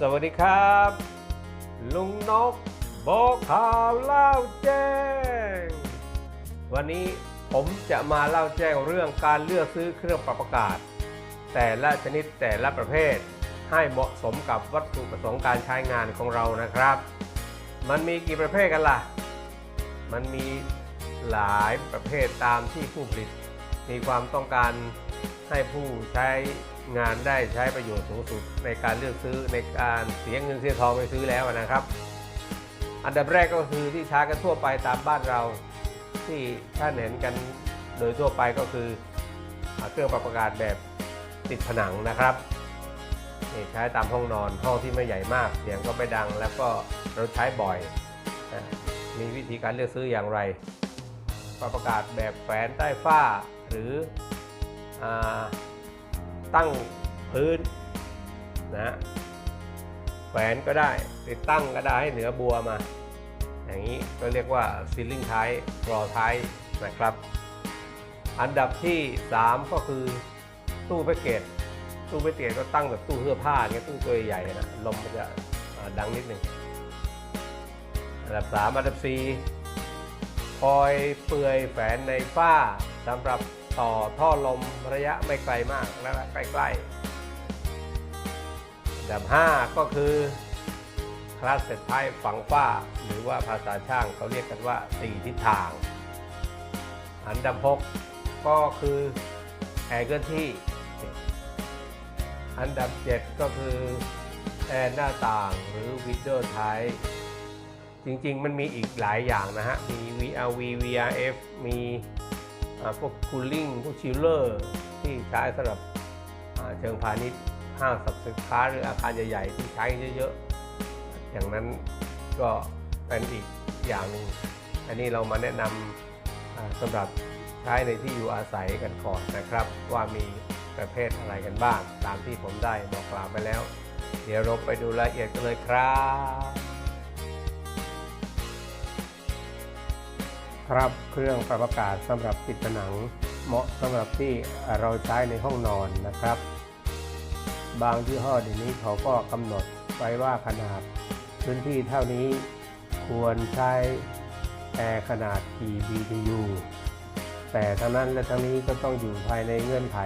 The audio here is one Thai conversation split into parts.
สวัสดีครับ ลุงนกบอกข่าวเล่าแจ้ง วันนี้ผมจะมาเล่าแจ้งเรื่องการเลือกซื้อเครื่องปรับอากาศ แต่ละชนิดแต่ละประเภท ให้เหมาะสมกับวัตถุประสงค์การใช้งานของเรานะครับ มันมีกี่ประเภทกันล่ะ มันมีหลายประเภทตามที่ผู้ผลิต มีความต้องการให้ผู้ใช้ งานได้ใช้ประโยชน์สูงสุดในการเลือกซื้อในการเสียเงินเสียทองไปซื้อแล้วนะครับ อันดับแรกก็คือที่ใช้กันทั่วไปตามบ้านเรา ที่ท่านเห็นกันโดยทั่วไปก็คือเครื่องปรับอากาศแบบติดผนังนะครับใช้ตามห้องนอนห้องที่ไม่ใหญ่มากเสียงก็ไม่ดัง แล้วก็เราใช้บ่อย มีวิธีการเลือกซื้ออย่างไรปรับอากาศแบบแฝนใต้ฝ้าหรืออ ตั้งพื้นนะฮะแฝนก็ได้ติดตั้งก็ได้ให้เหนือบัวมา อย่างนี้ก็เรียกว่าซีลิงท้ายรอท้ายนะครับ อันดับที่ 3 ก็คือตู้แพ็กเกจตู้แพ็กเกจก็ตั้งแบบตู้เสื้อผ้าเงี้ยตู้ตัวใหญ่ๆนะลมมันจะดังนิดหนึ่งอันดับ 3 อันดับ 4 คอยเปลือยแฝนในฝ้าสำหรับ ต่อท่อลมระยะไม่ไกลมากและใกล้ๆอันดับ5ก็คือคลาสเซ็ตท้ายฝังฝ้า หรือว่าภาษาช่างเขาเรียกกันว่า 4 ทิศทาง อันดับ6ก็คือแอร์เคลื่อนที่ อันดับ 7 ก็คือแอร์หน้าต่างหรือวิดโดว์ทายจริงๆ มันมีอีกหลายอย่างนะฮะ มี VRV VRF มี พวกคูลิ่งพวกชิลเลอร์ที่ใช้สำหรับเชิงพาณิชย์ห้างสรรพสินค้าหรืออาคารใหญ่ๆ ที่ใช้เยอะๆ อย่างนั้นก็เป็นอีกอย่างหนึ่งอันนี้เรามาแนะนำสำหรับใช้ในที่อยู่อาศัยกันก่อนนะครับ ว่ามีประเภทอะไรกันบ้าง ตามที่ผมได้บอกกล่าวไปแล้ว เดี๋ยวเราไปดูรายละเอียดกันเลยครับ ครับเครื่องปรับอากาศสำหรับติดผนัง เหมาะสำหรับที่เราใช้ในห้องนอนนะครับ บางยี่ห้อเดี๋ยวนี้เขาก็กำหนดไว้ว่าขนาด พื้นที่เท่านี้ควรใช้แอร์ขนาดกี่ BTU แต่ทั้งนั้นและทั้งนี้ก็ต้องอยู่ภายในเงื่อนไข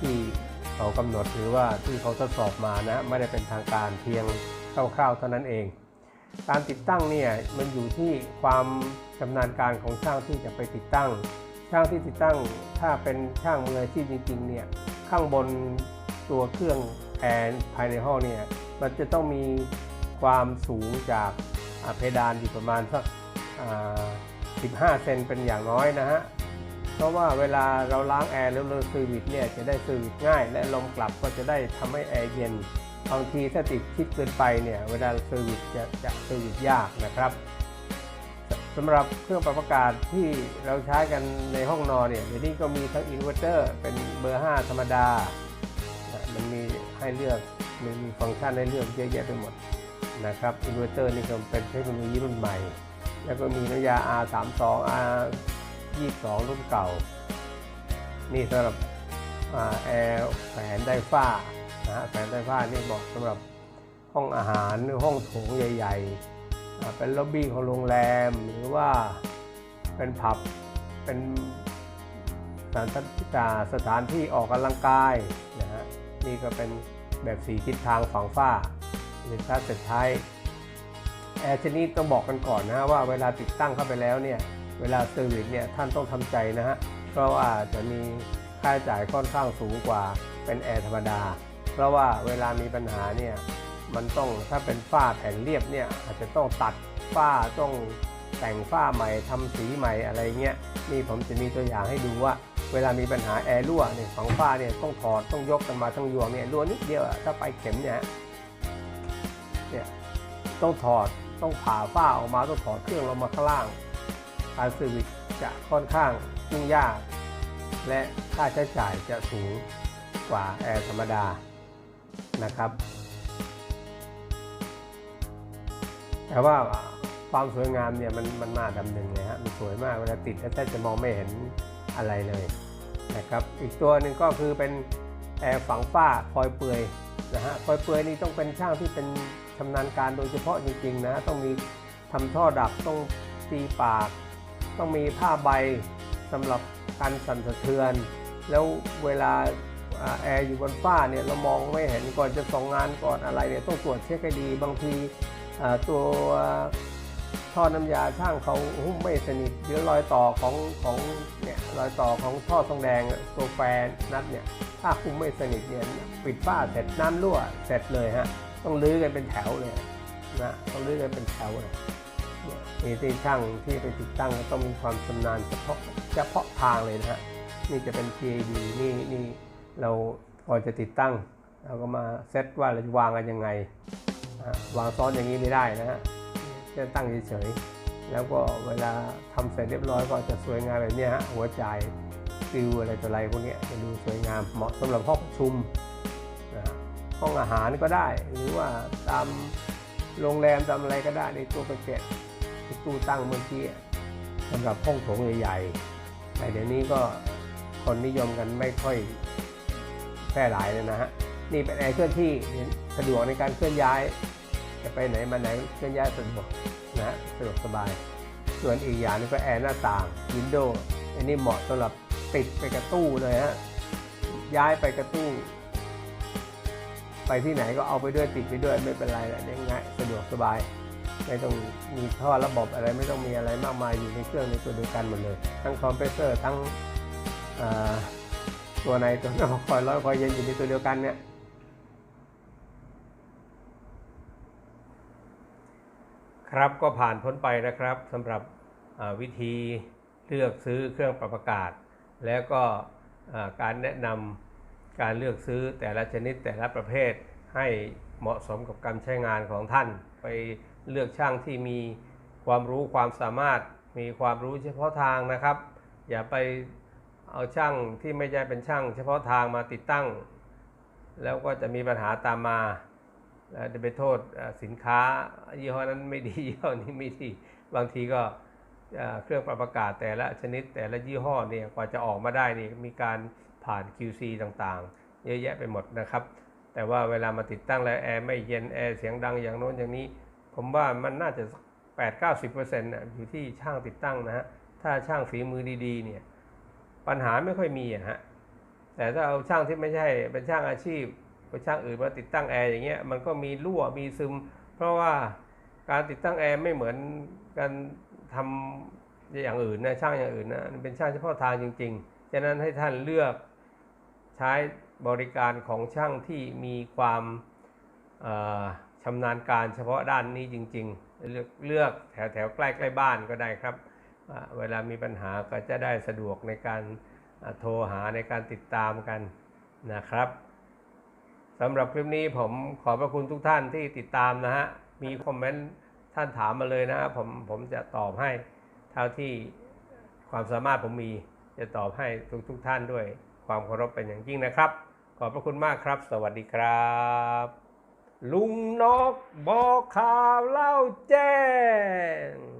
ที่เขากำหนดหรือว่าที่เขาทดสอบมานะ ไม่ได้เป็นทางการเพียงคร่าวๆเท่านั้นเอง การติดตั้งเนี่ยมันอยู่ที่ความชำนาญการของช่างที่จะไปติดตั้ง ช่างที่ติดตั้งถ้าเป็นช่างมืออาชีพจริงๆเนี่ยข้างบนตัวเครื่องแอร์ภายในห้องเนี่ยมันจะต้องมีความสูงจากเพดานอยู่ประมาณสัก15 เซนเป็นอย่างน้อยนะฮะ เพราะว่าเวลาเราล้างแอร์แล้วเราเซอร์วิสเนี่ยจะได้เซอร์วิสง่าย และลมกลับก็จะได้ทำให้แอร์เย็น บางทีถ้าติดชิดเกินไปเนี่ยเวลาเซอร์วิสจะจะเซอร์วิสยากนะครับสำหรับเครื่องปรับอากาศที่เราใช้กันในห้องนอนเนี่ยเดี๋ยวนี้ก็มีทั้งอินเวอร์เตอร์เป็นเบอร์ 5 ธรรมดานะมันมีให้เลือกมีมีฟังก์ชันให้เลือกเยอะแยะไปหมดนะครับอินเวอร์เตอร์นี่ก็เป็นเทคโนโลยีรุ่นใหม่ แล้วก็มีน้ำยา R32 R22 รุ่นเก่า นี่สำหรับแอร์แฝนไดฟ้า ฮะแฝนไดฟ้านี่เหมาะสำหรับห้องอาหารหรือห้องโถงใหญ่ๆ เป็นล็อบบี้ของโรงแรมหรือว่าเป็นผับเป็นสถานที่สถานที่ออกกำลังกายนะฮะนี่ก็เป็นแบบสีทิศทางฝั่งฝ้าหรือถ้าสุดท้ายแอร์ชนิดต้องบอกกันก่อนนะฮะว่าเวลาติดตั้งเข้าไปแล้วเนี่ยเวลาเซอร์วิสเนี่ยท่านต้องทำใจนะฮะเพราะว่าจะมีค่าใช้จ่ายค่อนข้างสูงกว่าเป็นแอร์ธรรมดา เพราะว่าเวลามีปัญหาเนี่ยมันต้องถ้าเป็นฝ้าแผ่นเรียบเนี่ยอาจจะต้องตัดฝ้าต้องแต่งฝ้าใหม่ทำสีใหม่อะไรเงี้ยนี่ผมจะมีตัวอย่างให้ดูว่า เวลามีปัญหาแอร์รั่วเนี่ยฝังฝ้าเนี่ยต้องถอดต้องยกกันมาทั้งยวงเนี่ยรั่วนิดเดียวถ้าไปเข็มเนี่ยเนี่ยต้องถอดต้องผ่าฝ้าออกมาต้องถอดเครื่องลงมาข้างล่างการซอร์วิจะค่อนข้างยุ่งยาก และค่าใช้จ่ายจะสูงกว่าแอร์ธรรมดา นะครับ แต่ว่าความสวยงามเนี่ยมันมันมาดำหนึ่งเลยฮะมันสวยมากเวลาติดแล้วแทบจะมองไม่เห็นอะไรเลยนะครับ อีกตัวหนึ่งก็คือเป็นแอร์ฝังฝ้าคอยเปลือยนะฮะคอยเปลือยนี่ต้องเป็นช่างที่เป็นชำนาญการโดยเฉพาะจริงๆนะต้องมีทำท่อดักต้องตีปาก ต้องมีผ้าใบสำหรับการสั่นสะเทือน แล้วเวลา แอร์อยู่บนฝ้าเนี่ยเรามองไม่เห็นก่อนจะส่งงานก่อนอะไรเนี่ยต้องตรวจเช็คให้ดีบางทีตัวท่อน้ำยาช่างเขาหุ้มไม่สนิทหรือรอยต่อของของเนี่ยรอยต่อของท่อทองแดงตัวแฟนนัดเนี่ยถ้าหุ้มไม่สนิทเนี่ยปิดฝ้าเสร็จน้ำรั่วเสร็จเลยฮะต้องลื้อกันเป็นแถวเลยนะต้องลื้อกันเป็นแถวเลยมีที่ช่างที่ไปติดตั้งก็ต้องมีความชำนาญเฉพาะเฉพาะทางเลยนะฮะนี่จะเป็น PID นี่นี่ เราก่อนจะติดตั้ง เราก็มาเซตว่าเราจะวางกันยังไง วางซ้อนอย่างนี้ไม่ได้นะฮะแค่ตั้งเฉยๆแล้วก็เวลาทำเสร็จเรียบร้อยก็จะสวยงามแบบนี้ฮะหัวจ่ายฟิวอะไรต่ออะไรพวกนี้จะดูสวยงามเหมาะสำหรับห้องประชุมนะห้องอาหารก็ได้ หรือว่าตามโรงแรมตามอะไรก็ได้ในตัวแพ็กเจที่ตู้ตั้งเมื่อกี้สำหรับห้องโถงใหญ่ๆแต่เดี๋ยวนี้ก็คนนิยมกันไม่ค่อย แพร่หลายเลยนะฮะนี่เป็นแอร์เคลื่อนที่สะดวกในการเคลื่อนย้าย จะไปไหนมาไหนเคลื่อนย้ายสะดวกนะฮะสะดวกสบาย ส่วนอีกอย่างนึงก็แอร์หน้าต่างวินโดว์อันนี้เหมาะสำหรับติดไปกับตู้เลยฮะย้ายไปกับตู้ ไปที่ไหนก็เอาไปด้วยติดไปด้วยไม่เป็นไรแหละง่ายสะดวกสบาย ไม่ต้องมีท่อระบบอะไรไม่ต้องมีอะไรมากมายอยู่ในเครื่องในตัวเดียวกันหมดเลย ทั้งคอมเพรสเซอร์ทั้งอ่อ ตัวในตัวนอกคอยร้อนคอยเย็นอยู่ในตัวเดียวกันเนี่ยครับก็ผ่านพ้นไปนะครับสำหรับวิธีเลือกซื้อเครื่องปรับอากาศ แล้วก็การแนะนำการเลือกซื้อแต่ละชนิดแต่ละประเภทให้เหมาะสมกับการใช้งานของท่าน ไปเลือกช่างที่มีความรู้ความสามารถมีความรู้เฉพาะทางนะครับ อย่าไป เอาช่างที่ไม่ใช่เป็นช่าง เฉพาะทางมาติดตั้ง แล้วก็จะมีปัญหาตามมาแล้วจะไปโทษสินค้ายี่ห้อนั้นไม่ดียี่ห้อนี้ไม่ดีบางทีก็เครื่องปรับอากาศแต่ละชนิดแต่ละยี่ห้อเนี่ยกว่าจะออกมาได้นี่มีการผ่าน QC ต่างๆ เยอะแยะไปหมดนะครับ แต่ว่าเวลามาติดตั้งแล้วแอร์ไม่เย็นแอร์เสียงดังอย่างโน้นอย่างนี้ ผมว่ามันน่าจะ 8 9 0เปอร์เซ็นต์อยู่ที่ช่างติดตั้งนะฮะถ้าช่างฝีมือดีๆเนี่ย ปัญหาไม่ค่อยมีอะฮะแต่ถ้าเอาช่างที่ไม่ใช่เป็นช่างอาชีพเป็นช่างอื่นมาติดตั้งแอร์อย่างเงี้ยมันก็มีรั่วมีซึม เพราะว่าการติดตั้งแอร์ไม่เหมือนการทำอย่างอื่นนะช่างอย่างอื่นนะเป็นช่างเฉพาะทางจริงๆฉะนั้นให้ท่านเลือกใช้บริการของช่างที่มีความชำนาญการเฉพาะด้านนี้จริง ๆ เลือกเลือกแถวแถวๆใกล้ใกล้บ้านก็ได้ครับ เวลามีปัญหาก็จะได้สะดวกในการโทรหาในการติดตามกันนะครับสำหรับคลิปนี้ผมขอบพระคุณทุกท่านที่ติดตามนะฮะ มีคอมเมนต์ท่านถามมาเลยนะฮะผมผมจะตอบให้เท่าที่ความสามารถผมมีจะตอบให้ทุกทุกท่านด้วย ความเคารพเป็นอย่างยิ่งนะครับ ขอบพระคุณมากครับ สวัสดีครับ ลุงนกบอกข่าวเล่าแจ้ง